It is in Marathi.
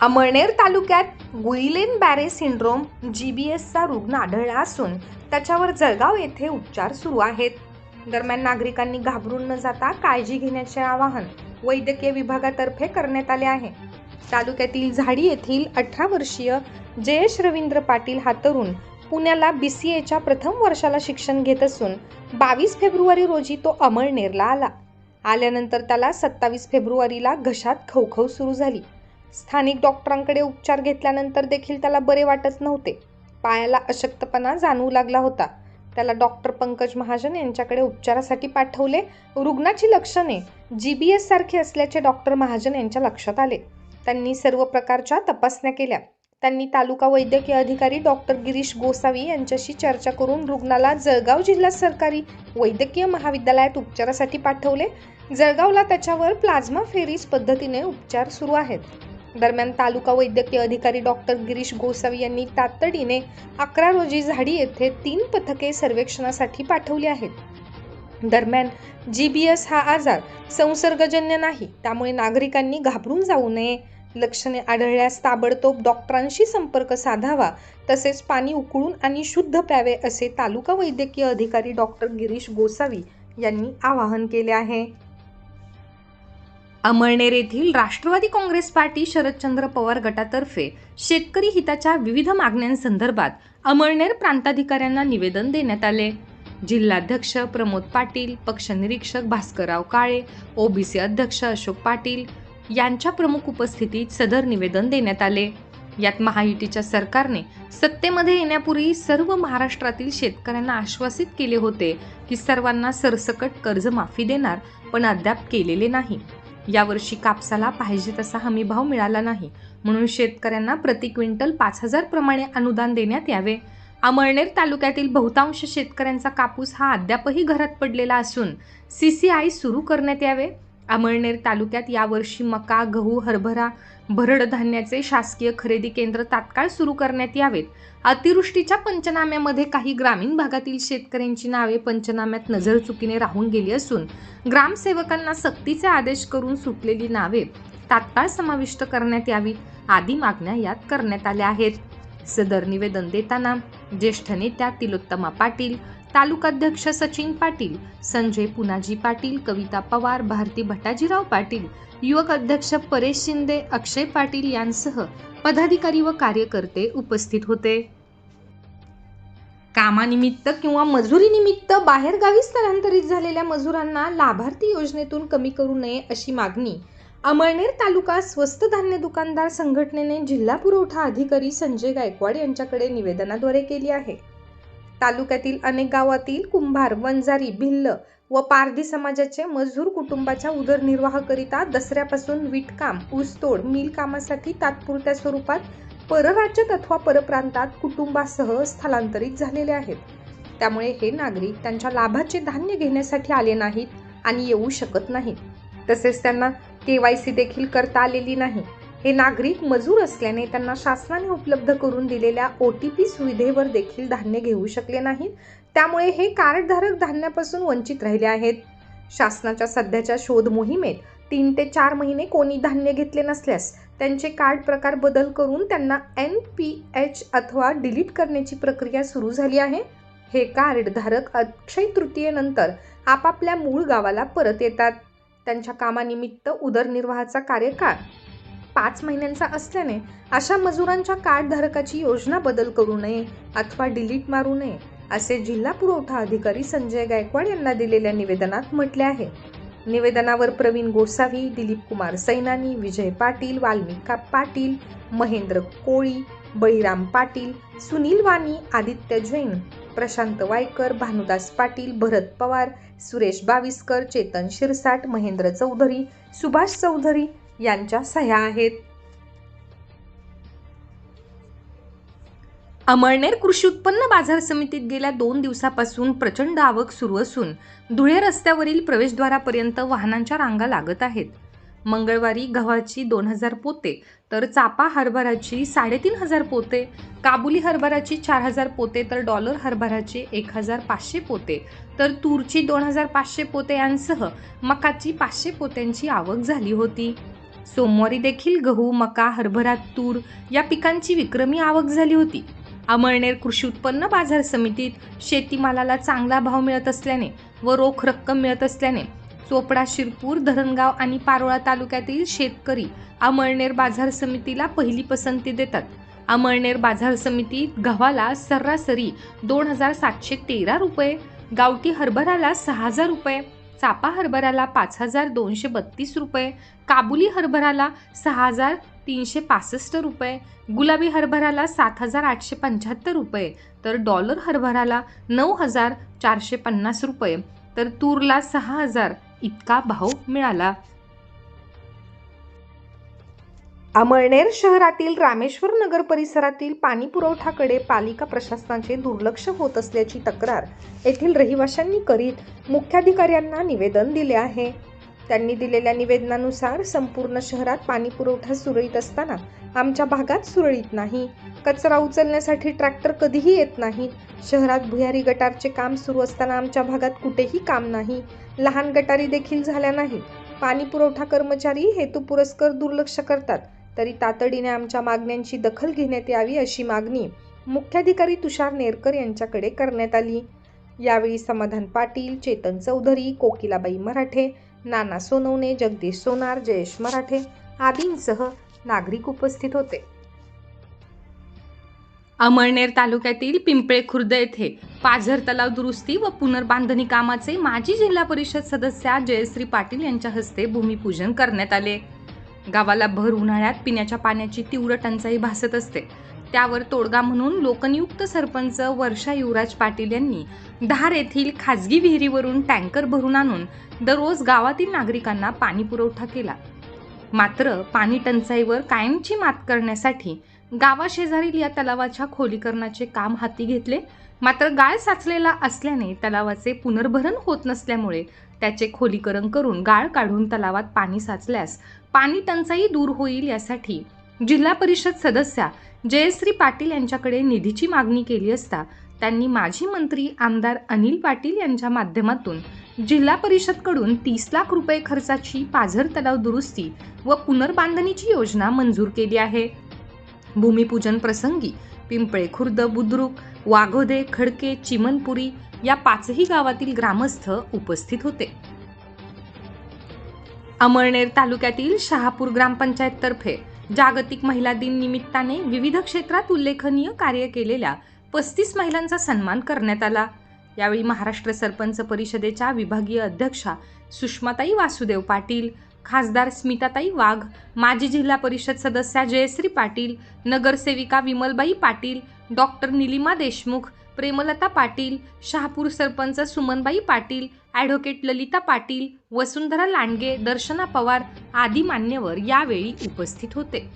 अमळनेर तालुक्यात गुईलेन बॅरे सिंड्रोम जी बी एसचा रुग्ण आढळला असून त्याच्यावर जळगाव येथे उपचार सुरू आहेत. दरम्यान नागरिकांनी घाबरून न जाता काळजी घेण्याचे आवाहन वैद्यकीय विभागातर्फे करण्यात आले आहे. तालुक्यातील झाडी येथील अठरा वर्षीय जयेश रवींद्र पाटील हा तरुण पुण्याला बी सी एच्या प्रथम वर्षाला शिक्षण घेत असून बावीस फेब्रुवारी रोजी तो अमळनेरला आला. आल्यानंतर त्याला सत्तावीस फेब्रुवारीला घशात खवखव सुरू झाली. स्थानिक डॉक्टरांकडे उपचार घेतल्यानंतर देखील त्याला बरे वाटत नव्हते. पायाला अशक्तपणा जाणवू लागला होता. त्याला डॉक्टर पंकज महाजन यांच्याकडे उपचारासाठी पाठवले. रुग्णाची लक्षणे जी बी एस सारखी असल्याचे डॉक्टर महाजन यांच्या लक्षात आले. त्यांनी सर्व प्रकारच्या तपासण्या केल्या. त्यांनी तालुका वैद्यकीय अधिकारी डॉक्टर गिरीश गोसावी यांच्याशी चर्चा करून रुग्णाला जळगाव जिल्हा सरकारी वैद्यकीय महाविद्यालयात उपचारासाठी पाठवले. जळगावला त्याच्यावर प्लाझ्मा फेरीज पद्धतीने उपचार सुरू आहेत. दरम्यान तालुका वैद्यकीय अधिकारी डॉक्टर गिरीश गोसावी यांनी तातडीने अकरा रोजी झाडी येथे तीन पथके सर्वेक्षणासाठी पाठवली आहेत. दरम्यान जी बी एस हा आजार संसर्गजन्य नाही त्यामुळे नागरिकांनी घाबरून जाऊ नये. लक्षणे आढळल्यास ताबडतोब डॉक्टरांशी संपर्क साधावा तसेच पाणी उकळून आणि शुद्ध प्यावे असे तालुका वैद्यकीय अधिकारी डॉक्टर गिरीश गोसावी यांनी आवाहन केले आहे. अमळनेर येथील राष्ट्रवादी काँग्रेस पार्टी शरदचंद्र पवार गटातर्फे शेतकरी हिताच्या विविध मागण्यांसंदर्भात अमळनेर प्रांताधिकाऱ्यांना निवेदन देण्यात आले. जिल्हाध्यक्ष प्रमोद पाटील पक्षनिरीक्षक भास्करराव काळे ओबीसी अध्यक्ष अशोक पाटील यांच्या प्रमुख उपस्थितीत सदर निवेदन देण्यात आले. यात महायुतीच्या सरकारने सत्तेमध्ये येण्यापूर्वी सर्व महाराष्ट्रातील शेतकऱ्यांना आश्वासित केले होते की सर्वांना सरसकट कर्जमाफी देणार पण अद्याप केलेले नाही. यावर्षी कापसाला पाहिजे तसा हमी भाव मिळाला नाही. म्हणून शेतकऱ्यांना प्रति क्विंटल पाच हजार प्रमाणे अनुदान देण्यात यावे. अमळनेर तालुक्यातील बहुतांश शेतकऱ्यांचा कापूस हा अद्यापही घरात पडलेला असून सी सी आय सुरू करण्यात यावे. अमळनेर तालुक्यात यावर्षी मका गहू हरभरा भरड धान्याचे शासकीय खरेदी केंद्र तात्काळ सुरू करण्यात यावेत. अतिवृष्टीच्या पंचनाम्यामध्ये काही ग्रामीण भागातील शेतकऱ्यांची नावे पंचनाम्यात नजर चुकीने राहून गेली असून ग्रामसेवकांना सक्तीचे आदेश करून सुटलेली नावे तात्काळ समाविष्ट करण्यात यावीत आदी मागण्या यात करण्यात आल्या आहेत. सदर निवेदन देताना ज्येष्ठ नेत्या तिलोत्तमा पाटील तालुकाध्यक्ष सचिन पाटील संजय पुनाजी पाटील कविता पवार भारती भटाजीराव पाटील युवक अध्यक्ष परेश शिंदे अक्षय पाटील यांसह पदाधिकारी व कार्यकर्ते उपस्थित होते. कामानिमित्त किंवा मजुरीनिमित्त बाहेरगावी स्थलांतरित झालेल्या मजुरांना लाभार्थी योजनेतून कमी करू नये अशी मागणी अमळनेर तालुका स्वस्त धान्य दुकानदार संघटनेने जिल्हा पुरवठा अधिकारी संजय गायकवाड यांच्याकडे निवेदनाद्वारे केली आहे. तालुक्यातील अनेक गावातील कुंभार वंजारी भिल्ल व पारधी समाजाचे मजूर कुटुंबाच्या उदरनिर्वाहाकरिता दसऱ्यापासून वीटकाम ऊसतोड मिल कामासाठी तात्पुरत्या स्वरूपात परराज्यात अथवा परप्रांतात कुटुंबासह स्थलांतरित झालेले आहेत. त्यामुळे हे नागरिक त्यांच्या लाभाचे धान्य घेण्यासाठी आले नाहीत आणि येऊ शकत नाहीत. तसेच त्यांना के वाय सी देखील करता आलेली नाही. हे नागरिक मजूर असल्याने त्यांना शासनाने उपलब्ध करून दिलेल्या ओ टी पी सुविधेवर देखील धान्य घेऊ शकले नाहीत. त्यामुळे हे कार्डधारक धान्यापासून वंचित राहिले आहेत. शासनाच्या सध्याच्या शोध मोहिमेत तीन ते चार महिने कोणी धान्य घेतले नसल्यास त्यांचे कार्ड प्रकार बदल करून त्यांना एन पी एच अथवा डिलीट करण्याची प्रक्रिया सुरू झाली आहे. हे कार्डधारक अक्षय तृतीयेनंतर आपापल्या मूळ गावाला परत येतात. त्यांच्या कामानिमित्त उदरनिर्वाहाचा कार्यकाळ. पाच महिन्यांचा असल्याने अशा मजुरांच्या कार्डधारकाची योजना बदल करू नये अथवा डिलीट मारू नये असे जिल्हा पुरवठा अधिकारी संजय गायकवाड यांना दिलेल्या निवेदनात म्हटले आहे. निवेदनावर प्रवीण गोसावी दिलीप कुमार सैनानी विजय पाटील वाल्मिका पाटील महेंद्र कोळी बळीराम पाटील सुनील वाणी आदित्य जैन प्रशांत वायकर भानुदास पाटील भरत पवार सुरेश बाविस्कर चेतन शिरसाट महेंद्र चौधरी सुभाष चौधरी यांच्या सह्या आहेत. अमळनेर कृषी उत्पन्न बाजार समितीत गेल्या दोन दिवसापासून प्रचंड आवक सुरू असून धुळे रस्त्यावरील प्रवेशद्वारापर्यंत वाहनांच्या रांगा लागत आहेत. मंगळवारी गव्हाची दोन हजार पोते तर चापा हरभराची साडेतीन हजार पोते काबुली हरभराची चार हजार पोते तर डॉलर हरभराची एक हजार पाचशे पोते तर तूरची दोन हजार पाचशे पोते यांसह मकाची पाचशे पोत्यांची आवक झाली होती. सोमवारी देखील गहू मका हरभरा तूर या पिकांची विक्रमी आवक झाली होती. अमळनेर कृषी उत्पन्न बाजार समितीत शेतीमालाला चांगला भाव मिळत असल्याने व रोख रक्कम मिळत असल्याने चोपडा शिरपूर धरणगाव आणि पारोळा तालुक्यातील शेतकरी अमळनेर बाजार समितीला पहिली पसंती देतात. अमळनेर बाजार समितीत गव्हाला सरासरी दोन हजार सातशे तेरा रुपये गावठी हरभऱ्याला सहा हजार रुपये चापा हरभऱ्याला पाच हजार दोनशे बत्तीस रुपये काबुली हरभऱ्याला सहा हजार तीनशे पासष्ट रुपये गुलाबी हरभऱ्याला सात हजार आठशे पंच्याहत्तर रुपये तर डॉलर हरभऱ्याला नऊ हजार चारशे पन्नास रुपये तर तूरला सहा हजार इतका भाव मिळाला. अमळनेर शहरातील रामेश्वर नगर परिसरातील पाणी पुरवठाकडे पालिका प्रशासनाचे दुर्लक्ष होत असल्याची तक्रार येथील रहिवाशांनी करीत मुख्याधिकाऱ्यांना निवेदन दिले आहे. त्यांनी दिलेल्या निवेदनानुसार संपूर्ण शहरात पाणी पुरवठा सुरळीत असताना आमच्या भागात सुरळीत नाही. कचरा उचलण्यासाठी ट्रॅक्टर कधीही येत नाहीत. शहरात भुयारी गटारचे काम सुरू असताना आमच्या भागात कुठेही काम नाही. लहान गटारी देखील झाल्या नाहीत. पाणी पुरवठा कर्मचारी हेतू पुरस्कर दुर्लक्ष करतात. तरी तातडीने आमच्या मागण्यांची दखल घेण्यात यावी अशी मागणी मुख्याधिकारी तुषार नेरकर यांच्याकडे करण्यात आली. यावेळी समाधान पाटील चेतन चौधरी कोकिलाबाई मराठे नाना सोनवणे जगदीश सोनार जयेश मराठे आदींसह नागरिक उपस्थित होते. अमळनेर तालुक्यातील पिंपळे खुर्द येथे पाझर तलाव दुरुस्ती व पुनर्बांधणी कामाचे माजी जिल्हा परिषद सदस्या जयश्री पाटील यांच्या हस्ते भूमिपूजन करण्यात आले. गावाला भर उन्हाळ्यात पिण्याच्या पाण्याची तीव्र टंचाई भासत असते. त्यावर तोडगा म्हणून लोकनियुक्त सरपंच वर्षा युवराज पाटील यांनी धार येथील खाजगी विहिरीवरून टँकर भरून आणून दररोज गावातील नागरिकांना पाणी पुरवठा केला. मात्र पाणी टंचाईवर कायमची मात करण्यासाठी गावाशेजारील या तलावाच्या खोलीकरणाचे काम हाती घेतले. मात्र गाळ साचलेला असल्याने तलावाचे पुनर्भरण होत नसल्यामुळे त्याचे खोलीकरण करून गाळ काढून तलावात पाणी साचल्यास पाणी टंचाई दूर होईल यासाठी जिल्हा परिषद सदस्या जयश्री पाटील यांच्याकडे निधीची मागणी केली असता त्यांनी माजी मंत्री आमदार अनिल पाटील यांच्या माध्यमातून जिल्हा परिषदकडून तीस लाख रुपये खर्चाची पाझर तलाव दुरुस्ती व पुनर्बांधणीची योजना मंजूर केली आहे. भूमिपूजन प्रसंगी पिंपळे खुर्द बुद्रुक वाघोदे खडके चिमनपुरी या पाचही गावातील ग्रामस्थ उपस्थित होते. अमळनेर तालुक्यातील शहापूर ग्रामपंचायततर्फे जागतिक महिला दिन निमित्ताने विविध क्षेत्रात उल्लेखनीय कार्य केलेल्या पस्तीस महिलांचा सन्मान करण्यात आला. यावेळी महाराष्ट्र सरपंच परिषदेच्या विभागीय अध्यक्षा सुषमाताई वासुदेव पाटील खासदार स्मिताताई वाघ माजी जिल्हा परिषद सदस्या जयश्री पाटील नगरसेविका विमलबाई पाटील डॉक्टर निलिमा देशमुख प्रेमलता पाटील शहापूर सरपंच सुमनबाई पाटील ॲडव्होकेट ललिता पाटील वसुंधरा लांडगे दर्शना पवार आदी मान्यवर यावेळी उपस्थित होते.